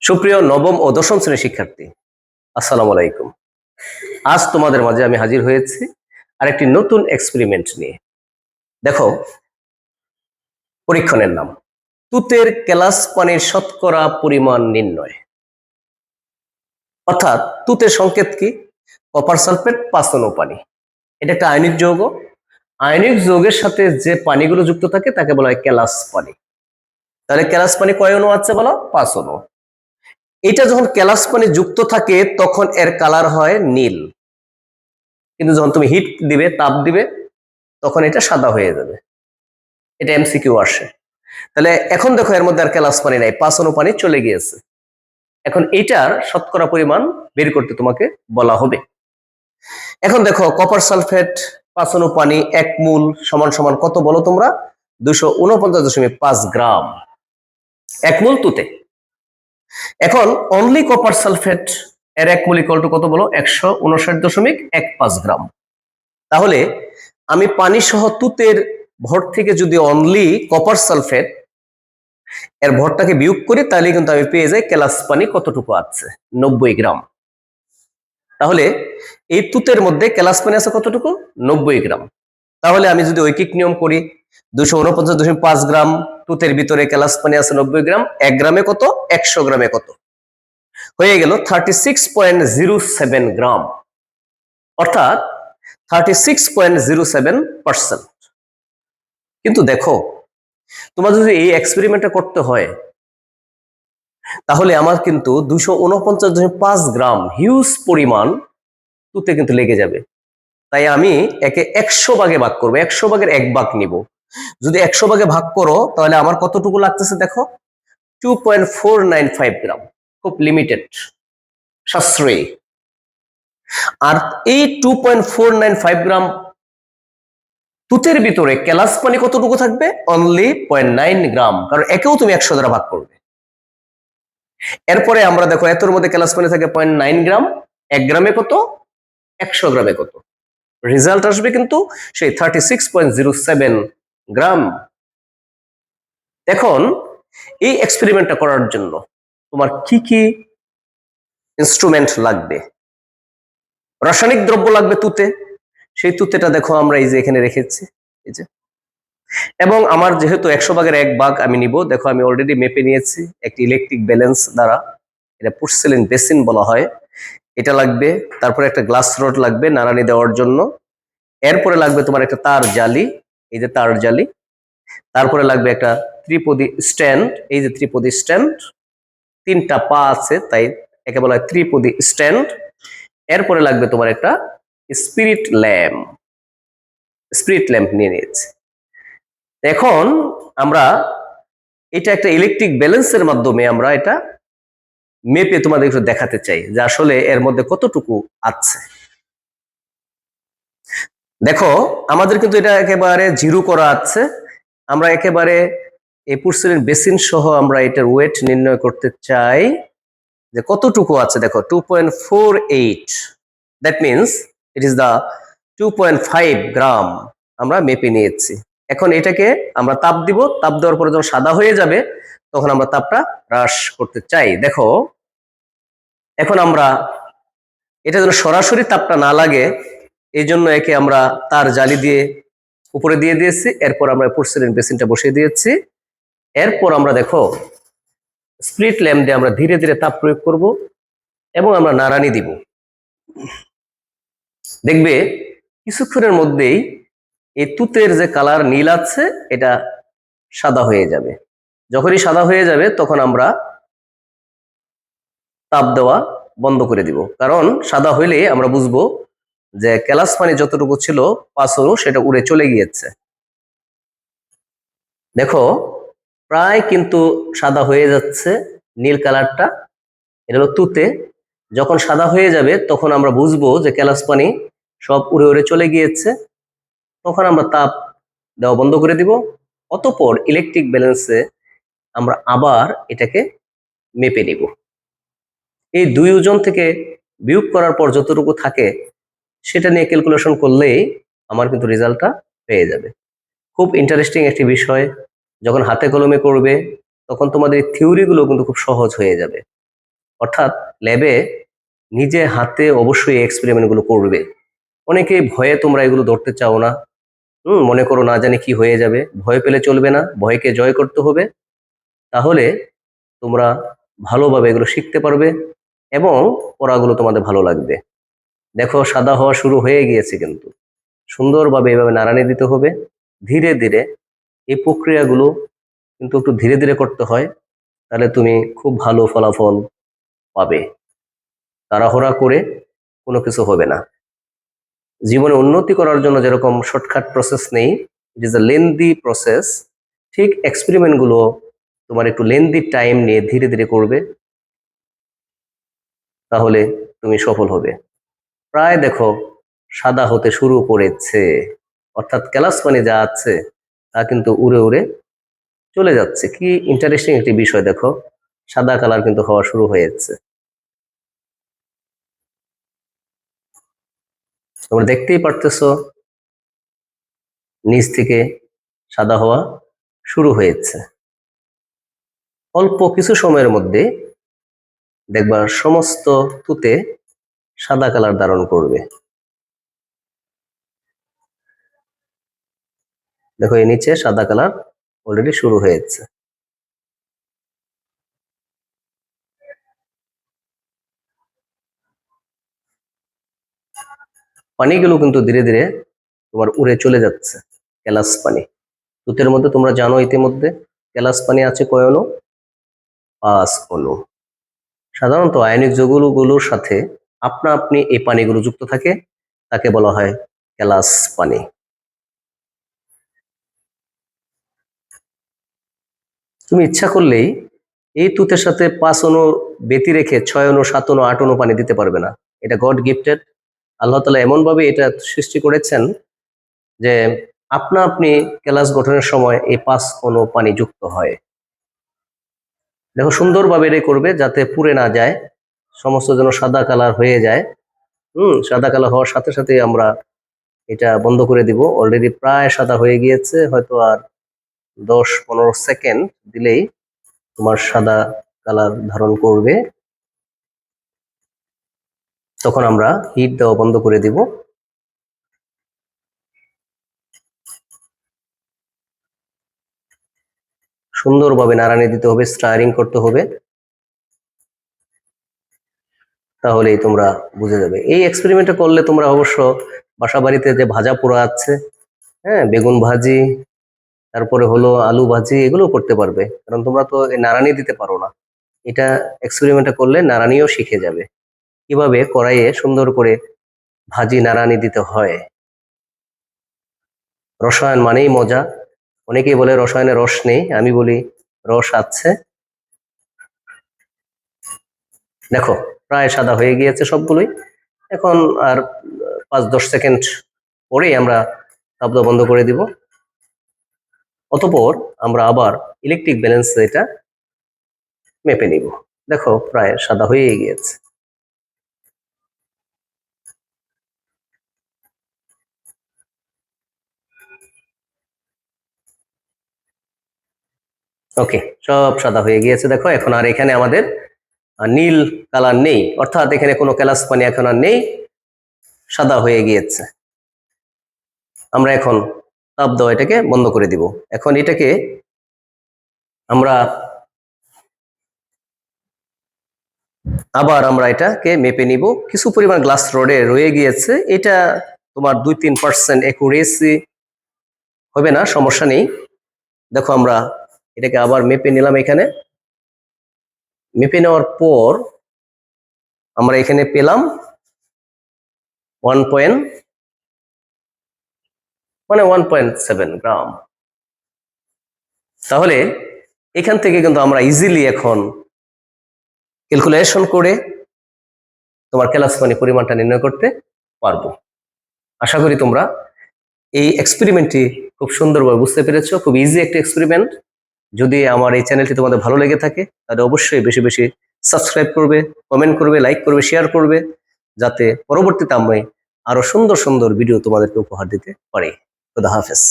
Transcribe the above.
সুপ্রিয় নবম ও দশম শ্রেণির শিক্ষার্থী, আসসালামু আলাইকুম। আজ তোমাদের মাঝে আমি হাজির হয়েছি আর একটি নতুন এক্সপেরিমেন্ট নিয়ে। দেখো, পরীক্ষণের নাম। তুতের ক্যালাস পানির শতকরা পরিমাণ নির্ণয়। অর্থাৎ তুতের সংকেত কি? কপার সালফেট পাঁচন পানি। এটা একটা আয়নিক যৌগ। আয়নিক যৌগের সাথে যে পানিগুলো যুক্ত থাকে তাকে বলা হয় ক্যালাস পানি। তাহলে ক্যালাস পানি কয় অণু আছে বলো? পাঁচ অণু। এটা যখন ক্যালাস পানি যুক্ত থাকে, তখন এর কালার হয় নীল। কিন্তু যখন তুমি হিট দিবে, তাপ দিবে, তখন এটা সাদা হয়ে যাবে। এটা এমসিকিউ আসে। তাহলে এখন দেখো এর মধ্যে আর ক্যালাস পানি নাই, পাঁচ অণু পানি চলে গিয়েছে। এখন এটার শতকরা পরিমাণ বের করতে তোমাকে বলা হবে। এখন দেখো কপার সালফেট পাঁচ অণু পানি এক মূল, সমান সমান কত বলো তোমরা? দুশো উনপঞ্চাশ দশমিক পাঁচ গ্রাম। এক মূল তুতে। এখন অনলি কপার সালফেট এর এক মূলিকল টু কত বলো? একশো উনষাট দশমিক এক পাঁচ গ্রাম। তাহলে আমি পানি সহ তুতের ভর থেকে যদি অনলি কপার সালফেট এর ভরটাকে বিয়োগ করি, তাহলে কিন্তু আমি পেয়ে যাই ক্যালাস পানি কতটুকু আছে? নব্বই গ্রাম। তাহলে এই তুতের মধ্যে ক্যালাস পানি আছে কতটুকু? নব্বই গ্রাম। তাহলে আমি যদি ঐকিক নিয়ম করি দুশো গ্রাম তুতের ভিতরে ক্যালাস পানি আছে নব্বই গ্রাম, এক গ্রামে কত? একশো গ্রামে কত? হয়ে গেল থার্টি গ্রাম। অর্থাৎ থার্টি কিন্তু দেখো তোমার যদি এই এক্সপেরিমেন্টটা করতে হয়, তাহলে আমার কিন্তু দুশো উনপঞ্চাশ পাঁচ গ্রাম হিউজ পরিমাণ তুতে কিন্তু লেগে যাবে। তাই আমি একে একশো ভাগে ভাগ করব, একশো ভাগের এক ভাগ নিব। যদি একশো ভাগে ভাগ করো, তাহলে আমার কতটুকু লাগতেছে দেখো? Two point four nine five gram খুব লিমিটেড সাশ্রয়ী। আর এই টু পয়েন্ট ফোর গ্রাম তুতের ভিতরে ক্যালাস পানি কতটুকু থাকবে? অনলি পয়েন্ট নাইন গ্রাম কারণ একেও তুমি একশো দ্বারা ভাগ করবে। এরপরে আমরা দেখো, এতর মধ্যে ক্যালাস পানি থাকে পয়েন্ট নাইন গ্রাম এক গ্রামে কত? একশো গ্রামে কত? রেজাল্ট আসবে কিন্তু সেই thirty six point zero seven gram. এখন এই এক্সপেরিমেন্টটা করার জন্য তোমার কি কি ইনস্ট্রুমেন্ট লাগবে? রাসায়নিক দ্রব্য লাগবে তুতে। সেই তুতেটা দেখো আমরা এই যে এখানে রেখেছি, এই যে। এবং আমার যেহেতু একশো ভাগের এক ভাগ আমি নিব, দেখো আমি অলরেডি মেপে নিয়েছি, একটি ইলেকট্রিক ব্যালেন্স দ্বারা, এটা পুরসেলিন বেসিন বলা হয়। এটা লাগবে, তারপরে একটা গ্লাস রড লাগবে নাড়ানি দেওয়ার জন্য। এরপরে লাগবে তোমার একটা তার জালি এই যে তার জালি, তারপরে লাগবে একটা ত্রিপদী স্ট্যান্ড, এই যে ত্রিপদী স্ট্যান্ড, তিনটা পা আছে, তাই একে বলা হয় ত্রিপদী স্ট্যান্ড। এরপরে লাগবে তোমার একটা স্পিরিট ল্যাম্প স্পিরিট ল্যাম্প নিয়ে নিয়েছি। এখন আমরা এটা একটা ইলেকট্রিক ব্যালেন্সের মাধ্যমে আমরা এটা মেপে তোমাদের একটু দেখাতে চাই যে আসলে এর মধ্যে কতটুকু আছে। দেখো, আমাদের কিন্তু এটা একেবারে জিরো করা আছে। আমরা একেবারে এই পুরসেলের বেসিন সহ আমরা এটার ওয়েট নির্ণয় করতে চাই যে কতটুকু আছে। দেখো two point four eight that means it is the two point five gram আমরা মেপে নিয়েছি। এখন এটাকে আমরা তাপ দিব। তাপ দেওয়ার পরে যখন সাদা হয়ে যাবে, তখন আমরা তাপটা হ্রাস করতে চাই। দেখো, এখন আমরা, এটা যেন সরাসরি তাপটা না লাগে এই জন্য একে আমরা তার জালি দিয়ে উপরে দিয়ে দিয়েছি, এরপর আমরা পোর্সেলিন বেসিনটা বসিয়ে দিয়েছি। এরপর আমরা দেখো স্প্লিট ল্যাম্প দিয়ে আমরা ধীরে ধীরে তাপ প্রয়োগ করব এবং আমরা নাড়ানি দিব। দেখবে, কিছুক্ষণের মধ্যেই এই তুতের যে কালার নীল আছে, এটা সাদা হয়ে যাবে। যখনই সাদা হয়ে যাবে, তখন আমরা তাপ দেওয়া বন্ধ করে দিব। কারণ সাদা হইলে আমরা বুঝব যে ক্যালাস পানি যতটুকু ছিল অণু সেটা উড়ে চলে গিয়েছে। দেখো, প্রায় কিন্তু সাদা হয়ে যাচ্ছে নীল কালারটা, এটা হলো তুতে। যখন সাদা হয়ে যাবে তখন আমরা বুঝব যে ক্যালাস পানি সব উড়ে উড়ে চলে গিয়েছে। তখন আমরা তাপ দেওয়া বন্ধ করে দিব। অতপর ইলেকট্রিক ব্যালেন্সে আমরা আবার এটাকে মেপে নিব। এই দুই ওজন থেকে বিয়োগ করার পর যতটুকু থাকে সেটা নিয়ে ক্যালকুলেশন করলেই আমার কিন্তু রেজাল্টটা পেয়ে যাবে। খুব ইন্টারেস্টিং একটি বিষয়, যখন হাতে কলমে করবে, তখন তোমাদের থিওরিগুলো কিন্তু খুব সহজ হয়ে যাবে। অর্থাৎ ল্যাবে নিজে হাতে অবশ্যই এক্সপেরিমেন্টগুলো করবে। অনেকে ভয়ে তোমরা এগুলো ধরতে চাও না। হুম, মনে করো না জানি কি হয়ে যাবে। ভয় পেলে চলবে না, ভয়কে জয় করতে হবে। তাহলে তোমরা ভালোভাবে এগুলো শিখতে পারবে এবং পড়াগুলো তোমাদের ভালো লাগবে। দেখো সাদা হওয়া শুরু হয়ে গিয়েছে কিন্তু। সুন্দরভাবে এভাবে নাড়ানি দিতে হবে। ধীরে ধীরে এই প্রক্রিয়াগুলো কিন্তু একটু ধীরে ধীরে করতে হয়, তাহলে তুমি খুব ভালো ফলাফল পাবে। তাড়াহুড়া করে কোনো কিছু হবে না। জীবনে উন্নতি করার জন্য যেরকম শর্টকাট প্রসেস নেই it is a lengthy process ঠিক এক্সপেরিমেন্টগুলো তোমার একটু লেন্দি টাইম নিয়ে ধীরে ধীরে করবে, তাহলে তুমি সফল হবে। প্রায় দেখো সাদা হতে শুরু করেছে। অর্থাৎ ক্যালাস পানি যা আছে, তা কিন্তু উড়ে উড়ে চলে যাচ্ছে। কি ইন্টারেস্টিং একটি বিষয় দেখো, সাদা কালার কিন্তু হওয়া শুরু হয়েছে। তোমরা দেখতেই পারতেছো, নিচ থেকে সাদা হওয়া শুরু হয়েছে। অল্প কিছু সময়ের মধ্যে দেখবা সমস্ত তুতে সাদা কালার ধারণ করবে। দেখো, এই নিচে সাদা কালার অলরেডি শুরু হয়েছে। পানিগুলো কিন্তু ধীরে ধীরে তোমার উড়ে চলে যাচ্ছে, ক্যালাস পানি। দুধের মধ্যে তোমরা জানো ইতিমধ্যে, ক্যালাস পানি আছে কয় অণু পাঁচ অণু সাধারণত আয়নিক যৌগগুলোর সাথে আপনা আপনি এই পানিগুলো যুক্ত থাকে, তাকে বলা হয় ক্যালাস পানি। তুমি ইচ্ছা করলেই এই তুতের সাথে পাঁচ অণু ব্যতি রেখে ছয় অণু, সাত অণু, আট অণু পানি দিতে পারবে না। এটা গড গিফটেড। আল্লাহ তালা এমনভাবে এটা সৃষ্টি করেছেন যে আপনা আপনি ক্লাস গঠনের সময় এই পাঁচ অণু পানি যুক্ত হয়। দেখো সুন্দরভাবে এটা করবে যাতে পুড়ে না যায়। সমস্ত যেন সাদা কালার হয়ে যায়। হুম, সাদা কালার হওয়ার সাথে সাথে আমরা এটা বন্ধ করে দিব। অলরেডি প্রায় সাদা হয়ে গিয়েছে, হয়তো আর দশ পনেরো সেকেন্ড দিলেই তোমার সাদা কালার ধারণ করবে। তখন আমরা হিট দেওয়া বন্ধ করে দিব। সুন্দরভাবে নাড়ানি দিতে হবে স্টারিং করতে হবে। তাহলেই তোমরা বুঝে যাবে। এই এক্সপেরিমেন্টটা করলে তোমরা অবশ্য বাসা বাড়িতে যে ভাজা পোড়া আছে হ্যাঁ বেগুন ভাজি, তারপরে হলো আলু ভাজি এগুলো করতে পারবে। কারণ তোমরা তো নাড়ানি দিতে পারো না। এটা এক্সপেরিমেন্টটা করলে নাড়ানিও শিখে যাবে। কীভাবে কড়াইয়ে সুন্দর করে ভাজি নাড়ানি দিতে হয়। রসায়ন মানেই মজা। অনেকেই বলে রসায়নে রস নেই। আমি বলি রস আছে। দেখো প্রায় সাদা হয়ে গিয়েছে সবগুলোই। এখন আর পাঁচ দশ সেকেন্ড পরেই আমরা শব্দ বন্ধ করে দিব। অতপর আমরা আবার ইলেকট্রিক ব্যালেন্স এটা মেপে নিব। দেখো প্রায় সাদা হয়ে গিয়েছে। ওকে সব সাদা হয়ে গিয়েছে। দেখো, এখন আর এখানে আমাদের নীল কালার নেই। অর্থাৎ এখানে কোনো ক্যালাস পানি এখন আর নেই। সাদা হয়ে গিয়েছে। আমরা এখন তাপ দেওয়া এটাকে বন্ধ করে দিব। এখন এটাকে আমরা আবার আমরা এটাকে মেপে নিব। কিছু পরিমাণ গ্লাস রোডে রয়ে গিয়েছে। এটা তোমার দুই তিন পার্সেন্ট একুরেসি হবে না, সমস্যা নেই। দেখো আমরা এটাকে আবার মেপে নিলাম এখানে। মেপে নেওয়ার পর আমরা এখানে পেলাম ওয়ান পয়েন্ট মানে ওয়ান পয়েন্ট সেভেন গ্রাম তাহলে এখান থেকে কিন্তু আমরা ইজিলি এখন ক্যালকুলেশন করে তোমার ক্যালাস পানি পরিমাণটা নির্ণয় করতে পারব। আশা করি তোমরা এই এক্সপেরিমেন্টটি খুব সুন্দরভাবে বুঝতে পেরেছ। খুব ইজি একটা এক্সপেরিমেন্ট যদি আমার এই চ্যানেলটি তোমাদের ভালো লেগে থাকে, তাহলে অবশ্যই বেশি বেশি সাবস্ক্রাইব করবে কমেন্ট করবে লাইক করবে শেয়ার করবে, যাতে পরবর্তীতে আমি আরও সুন্দর সুন্দর ভিডিও তোমাদেরকে উপহার দিতে পারি। খুদা হাফেজ।